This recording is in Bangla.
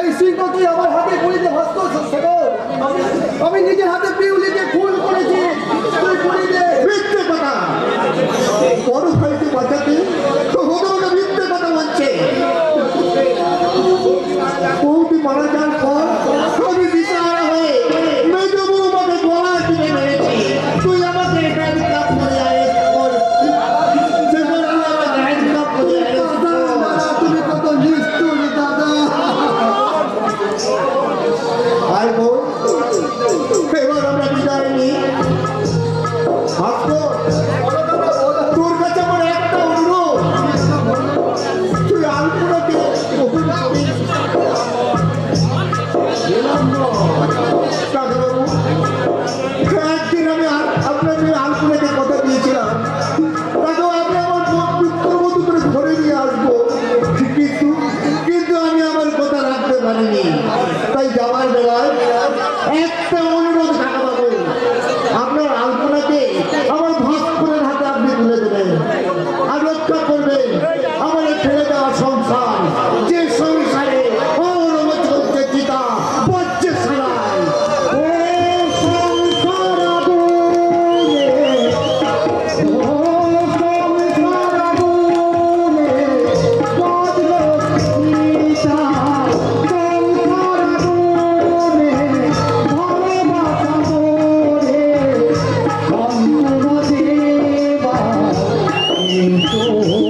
এই সিংহ তুই আমার হাতে গুলিতে হস্ত আমি নিজের হাতে পিউলিকে খুন করেছি। তুই পারেনি। তাই যাওয়ার বেলায় একটা Senhor.